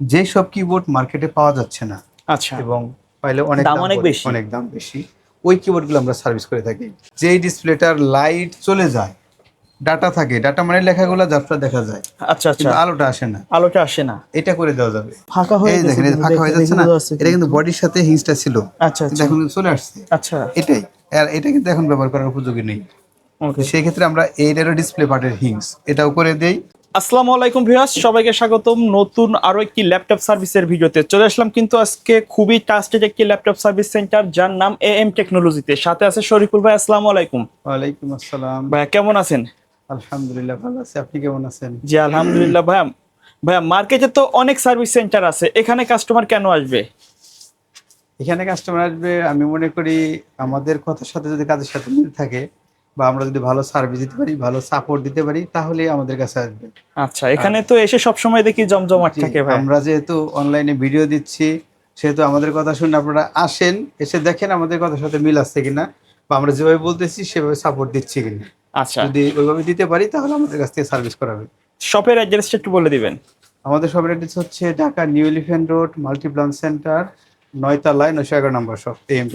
যেই সব কিবোর্ড মার্কেটে পাওয়া যাচ্ছে না আচ্ছা। এবং পাইলে অনেক দাম অনেক বেশি। অনেক দাম বেশি। ওই কিবোর্ডগুলো আমরা সার্ভিস করে থাকি। যেই ডিসপ্লেটার লাইট চলে যায় ডাটা থাকে ডাটা মানে লেখাগুলো যাত্রা দেখা যায়। আচ্ছা আচ্ছা। আলোটা আসে না। আলোটা আসে না। এটা করে দেওয়া যাবে। ফাঁকা হয়ে এই দেখেন ফাঁকা হয়ে যাচ্ছে না এটা কিন্তু বডির সাথে হিংসটা ছিল। আচ্ছা আচ্ছা। এখন চলে আসছে। আচ্ছা। এটাই। আর এটা কিন্তু এখন ব্যবহার করার উপযোগী নেই। ওকে সেই ক্ষেত্রে আমরা এইটারও ডিসপ্লে পার্টের হিংস এটাও করে দেই। আসসালামু আলাইকুম ভিউয়ার্স সবাইকে স্বাগতম নতুন আরও একটি ল্যাপটপ সার্ভিসের ভিডিওতে। চলে আসলাম কিন্তু আজকে খুবই ট্রাস্টেড একটি ল্যাপটপ সার্ভিস সেন্টার যার নাম এ এম টেকনোলজিতে সাথে আছে শরীফুল ভাই আসসালামু আলাইকুম। ওয়ালাইকুম আসসালাম। ভাইয়া কেমন আছেন? আলহামদুলিল্লাহ ভালো আছি। আপনি কেমন আছেন? জি আলহামদুলিল্লাহ ভাইয়া। ভাইয়া মার্কেটে তো অনেক সার্ভিস সেন্টার আছে। এখানে কাস্টমার কেন আসবে? এখানে কাস্টমার আসবে আমি মনে করি আমাদের কথার সাথে যদি কাজের সাথে মিল থাকে বা আমরা যদি ভালো সার্ভিস দিতে পারি ভালো সাপোর্ট দিতে পারি তাহলে আমাদের কাছে আসবে। আচ্ছা এখানে তো এসে সব সময় দেখি জমজমাট থাকে ভাই। আমরা যেহেতু অনলাইনে ভিডিও দিচ্ছি সেহেতু আমাদের কথা শুনে আপনারা আসেন এসে দেখেন আমাদের কথার সাথে মিল আছে কিনা বা আমরা যেভাবে বলতেছি সেভাবে সাপোর্ট দিচ্ছি কিনা। আচ্ছা। যদি ওইভাবে দিতে পারি তাহলে আমাদের কাছ থেকে সার্ভিস করাবে শপের অ্যাড্রেসটা একটু বলে দিবেন। আমাদের সবের অ্যাড্রেস হচ্ছে Dhaka new Elephant road Multiplan centre নয়তলায় নয়শো এগারো নম্বর এম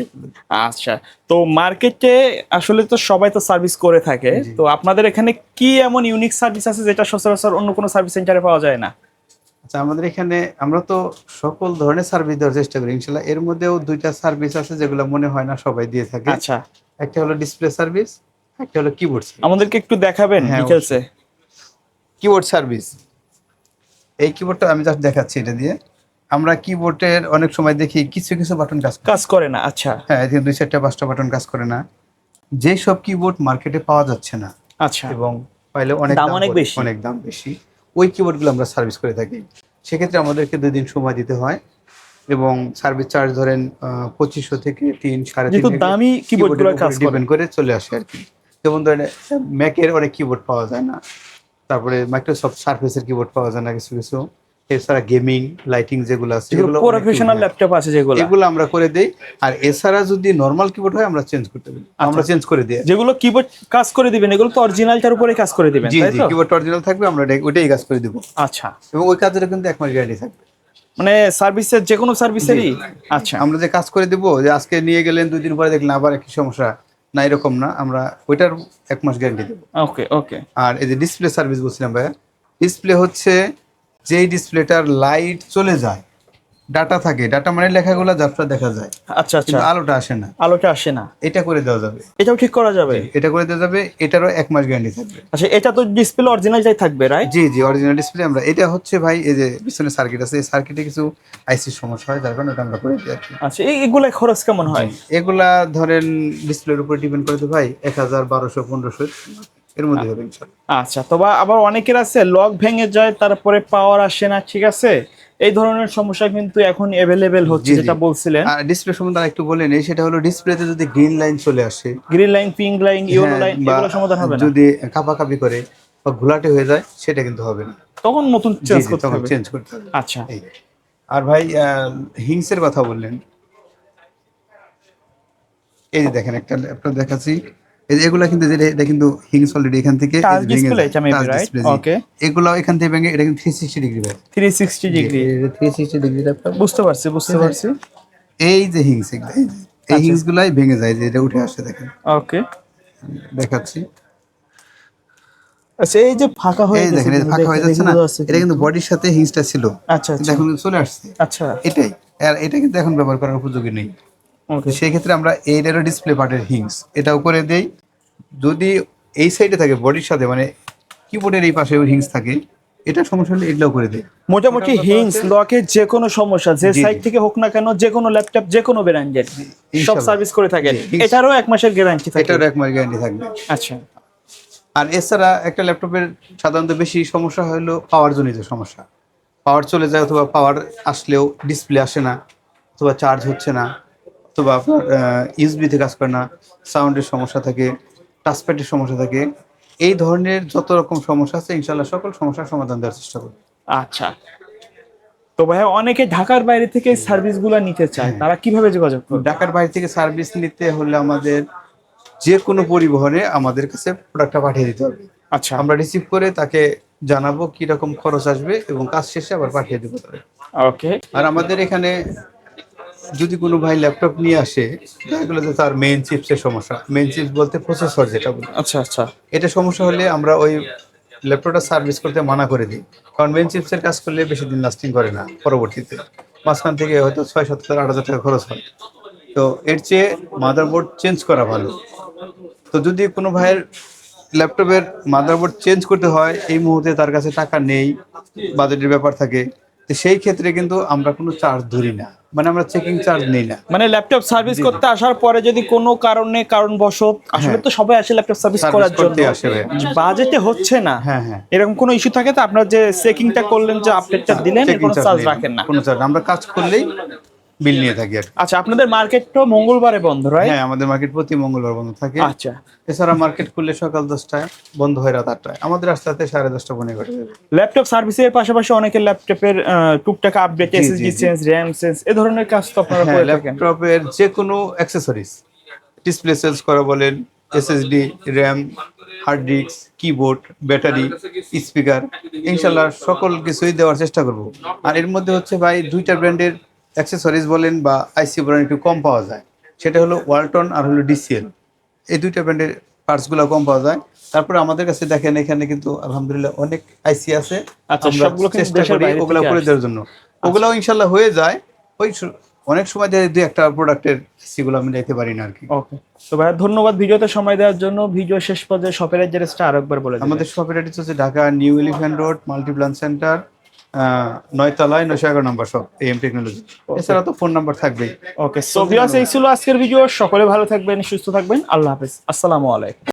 আচ্ছা তো মার্কেটে আসলে তো সবাই তো সার্ভিস করে থাকে তো আপনাদের এখানে কি এমন ইউনিক সার্ভিস আছে যেটা সচরাচর অন্য কোনো সার্ভিস সেন্টারে পাওয়া যায় না? আচ্ছা আমাদের এখানে আমরা তো সকল ধরনের সার্ভিস দেওয়ার চেষ্টা করি ইনশাল্লাহ। এর মধ্যেও দুইটা সার্ভিস আছে যেগুলো মনে হয় না সবাই দিয়ে থাকে। আচ্ছা। একটা হলো ডিসপ্লে সার্ভিস একটা হলো কিবোর্ড আমাদেরকে একটু দেখাবেন ডিটেলসে কিবোর্ড সার্ভিস এই কিবোর্ডটা আমি জাস্ট দেখাচ্ছি এটা দিয়ে। আমরা কিবোর্ডের অনেক সময় দেখি কিছু কিছু বাটন কাজ কাজ করে না আচ্ছা। হ্যাঁ এখানে দুই চারটা পাঁচটা বাটন কাজ করে না। যেই সব কিবোর্ড মার্কেটে পাওয়া যাচ্ছে না আচ্ছা। এবং পাইলে অনেক দাম অনেক বেশি। অনেক দাম বেশি ওই কিবোর্ডগুলো আমরা সার্ভিস করে থাকি। সেক্ষেত্রে আমাদেরকে দুই দিন সময় দিতে হয় এবং সার্ভিস চার্জ ধরেন পঁচিশশো থেকে তিন সাড়ে তিন দামি কাজ ডিপেন্ড করে চলে আসে আর কি। যেমন ধরেন ম্যাকের অনেক কিবোর্ড পাওয়া যায় না তারপরে মাইক্রোসফট সার্ফেসের কিবোর্ড পাওয়া যায় না কিছু কিছু। এছাড়া গেমিং লাইটিং যেগুলো আছে এগুলো প্রফেশনাল ল্যাপটপ আছে যেগুলো। এগুলো আমরা করে দেই আর এছাড়া যদি নর্মাল কিবোর্ড হয় আমরা চেঞ্জ করতে পারি। আচ্ছা। আমরা চেঞ্জ করে দিই। যেগুলো কিবোর্ড কাজ করে দিবেন এগুলো তো অরিজিনালটার উপরে কাজ করে দিবেন জি তাই জি তো? কিবোর্ড অরিজিনাল থাকবে আমরা ওটাই কাজ করে দিব। আচ্ছা। এবং ওই কাজের কিন্তু এক মাস গ্যারান্টি থাকবে। মানে সার্ভিসের যে কোনো সার্ভিসেরই আচ্ছা। আমরা যে কাজ করে দিব যে আজকে নিয়ে গেলেন দুই দিন পরে দেখলেন আবার একই সমস্যা না এরকম না আমরা ওইটার এক মাস গ্যারান্টি দেবো। ওকে ওকে। আর এই যে ডিসপ্লে সার্ভিস বলছিলাম ভাইয়া ডিসপ্লে হচ্ছে যেই ডিসপ্লেটার লাইট চলে যায় ডাটা থাকে ডাটা মানে লেখাগুলো যাত্রা দেখা যায়। আচ্ছা আচ্ছা। আলোটা আসে না। আলোটা আসে না। এটা করে দেওয়া যাবে। এটাও ঠিক করা যাবে? এটা করে দেওয়া যাবে এটারও এক মাস গ্যারান্টি থাকবে। আচ্ছা এটা তো ডিসপ্লে অরিজিনালটাই থাকবে রাইট জি জি অরিজিনাল ডিসপ্লে আমরা এটা হচ্ছে ভাই এই যে পিছনে সার্কিট আছে এই সার্কিটে কিছু আইসি সমস্যা হয় যার কারণে এটা আমরা করে দিই আচ্ছা এই- এগুলা খরচ কেমন হয়? এগুলা ধরেন ডিসপ্লের উপর ডিপেন্ড করে তো ভাই এক হাজার বারোশো পনেরোশো। এর মধ্যে হবে আচ্ছা তবে আবার অনেকের আছে লক ভেঙে যায় তারপরে পাওয়ার আসে না ঠিক আছে? এই ধরনের সমস্যা কিন্তু এখন অ্যাভেলেবেল হচ্ছে। যেটা বলছিলেন। আর ডিসপ্লে সম্বন্ধে একটু বলে নেই সেটা হলো ডিসপ্লেতে যদি গ্রিন লাইন চলে আসে green line pink line yellow line এগুলো সমাধান হবে না? যদি কাপাকাপি করে বা ঘোলাটে হয়ে যায় সেটা কিন্তু হবে না। তখন নতুন চেঞ্জ করতে হবে। চেঞ্জ করতে হবে। আচ্ছা। আর ভাই হিংসের কথা বললেন। এই যে দেখেন একটা ল্যাপটপ দেখাচ্ছি। এই যে এগুলা কিন্তু যেটা এটা কিন্তু হিংস অলরেডি এখান থেকে। ওকে এগুলো এখান থেকে ভেঙে এটা কিন্তু থ্রি সিক্সটি ডিগ্রি ভাই। 360 ডিগ্রি ডিগ্রি বুঝতে পারছি বুঝতে পারছি। এই যে হিংস এই যে আচ্ছা। হিংস গুলাই ভেঙে যায় যে এটা উঠে আসে দেখেন। ওকে দেখাচ্ছি। আচ্ছা এই যে ফাঁকা হয়ে দেখেন ফাঁকা হয়ে যাচ্ছে না? এটা কিন্তু। বডির সাথে হিংসটা ছিল। আচ্ছা আচ্ছা। এখন চলে আসছে। আচ্ছা। এটাই। আর এটা কিন্তু এখন ব্যবহার করার উপযোগী নেই। ওকে সেই ক্ষেত্রে আমরা এইটারও ডিসপ্লে পার্টের হিংস এটাও করে দেই। যদি এই সাইডে থাকে বডির সাথে মানে কিবোর্ডের এই পাশে হিংস থাকে এটা সমস্যা হলে এগুলোও করে দেয় মোটামুটি হিংস লকের যে কোনো সমস্যা যে সাইড থেকে হোক না কেন যে কোনো ল্যাপটপ যে কোনো ব্র্যান্ডের সব সার্ভিস করে থাকেন জি, এটারও এক মাসের গ্যারান্টি থাকে। এটারও এক মাস গ্যারান্টি থাকবে। আচ্ছা। আর এছাড়া একটা ল্যাপটপের সাধারণত বেশি সমস্যা হলো পাওয়ার জনিত সমস্যা। পাওয়ার চলে যায় অথবা পাওয়ার আসলেও ডিসপ্লে আসে না অথবা চার্জ হচ্ছে না। অথবা আপনার ইউএসবিতে কাজ করে না সাউন্ডের সমস্যা থাকে টাচপ্যাডের সমস্যা থাকে এই ধরনের যত রকম সমস্যা আছে ইনশাল্লাহ সকল সমস্যার সমাধান দেওয়ার চেষ্টা করি আচ্ছা। তো ভাইয়া অনেকে ঢাকার বাইরে থেকে সার্ভিসগুলা নিতে চায় হ্যাঁ। তারা কীভাবে যোগাযোগ করবে? ঢাকার বাইরে থেকে সার্ভিস নিতে হলে আমাদের যে কোনো পরিবহনে আমাদের কাছে প্রোডাক্টটা পাঠিয়ে দিতে হবে। আচ্ছা। আমরা রিসিভ করে তাকে জানাব কি রকম খরচ আসবে এবং কাজ শেষে আবার পাঠিয়ে দেবো ওকে আর আমাদের এখানে যদি কোনো ভাই ল্যাপটপ নিয়ে আসে যে তার মেইন চিপসের সমস্যা। মেইন চিপস বলতে প্রসেসর যেটা বলি। আচ্ছা আচ্ছা। এটা সমস্যা হলে আমরা ওই ল্যাপটপটা সার্ভিস করতে মানা করে দিই। কারণ মেইন চিপসের কাজ করলে বেশি দিন লাস্টিং করে না পরবর্তীতে। মাঝখান থেকে হয়তো ছয় সাত হাজার আট হাজার টাকা খরচ হয়। তো এর চেয়ে মাদারবোর্ড চেঞ্জ করা ভালো। তো যদি কোনো ভাইয়ের ল্যাপটপের মাদারবোর্ড চেঞ্জ করতে হয় এই মুহূর্তে তার কাছে টাকা নেই বাজেটের ব্যাপার থাকে তো সেই ক্ষেত্রে কিন্তু আমরা কোনো চার্জ ধরি না। মানে আমরা চেকিং চার্জ নেই না। মানে ল্যাপটপ সার্ভিস করতে আসার পরে যদি কোনো কারণে কারণ বশত আসলে তো সবাই আসে ল্যাপটপ সার্ভিস হ্যাঁ। করার জন্য। বাজেটে হচ্ছে না। হ্যাঁ হ্যাঁ। এরকম কোনো ইস্যু থাকে তো আপনার যে চেকিংটা করলেন যে আপডেটটা দিলেন কোনো চার্জ রাখেন না। কোনো চার্জ আমরা কাজ করলেই বিল নিয়ে থাকি আর আচ্ছা আপনাদের মার্কেট তো মঙ্গলবারে বন্ধ রাইট হ্যাঁ আমাদের মার্কেট প্রতি মঙ্গলবার বন্ধ থাকে। আচ্ছা। এছাড়া মার্কেট খুললে সকাল দশটায় বন্ধ হয় রাত আটটায়। আমাদের আস্তে আস্তে সাড়ে দশটা পনেরো ঘটে ল্যাপটপ সার্ভিসের পাশাপাশি অনেকের ল্যাপটপের টুকটাক update SSD change RAM change এ ধরনের কাজ তো আপনারা হ্যাঁ করে থাকেন। ল্যাপটপের যে কোনো অ্যাক্সেসরিজ ডিসপ্লে সেলস করা বলেন SSD RAM hard disk keyboard battery speaker ইনশাল্লাহ সকল কিছুই দেওয়ার চেষ্টা করব। আর এর মধ্যে হচ্ছে ভাই দুইটা ব্র্যান্ডের অ্যাক্সেসরিজ বলেন বা আইসি বলেন একটু কম পাওয়া যায়। সেটা হলো ওয়ালটন আর হলো ডিসিএল এই দুইটা ব্র্যান্ডের পার্টসগুলো কম পাওয়া যায়। তারপরে আমাদের কাছে দেখেন এখানে কিন্তু আলহামদুলিল্লাহ অনেক আইসি আছে। আচ্ছা, আমরা চেষ্টা করি ওগুলো করে দেওয়ার জন্য। ওগুলাও ইনশাল্লাহ হয়ে যায়। ওই অনেক সময় দেখা যায় দুই একটা প্রোডাক্টের সেগুলো আমি নিতে পারি না আর কি। ওকে তো ভাইয়া ধন্যবাদ ভিডিওতে সময় দেওয়ার জন্য। ভিডিও শেষ পর্যায়ে শপের অ্যাড্রেসটা আরেকবার বলে আমাদের শপের অ্যাড্রেস হচ্ছে Dhaka new Elephant road Multiplan centre নয়তলায় নশো এগারো নম্বর সব এম টেকনোলজি এছাড়া তো ফোন নাম্বার থাকবেই। ওকে সো ভিউয়ার্স এই ছিল আজকের ভিডিও সকলে ভালো থাকবেন, সুস্থ থাকবেন। আল্লাহ হাফেজ। আসসালামু আলাইকুম।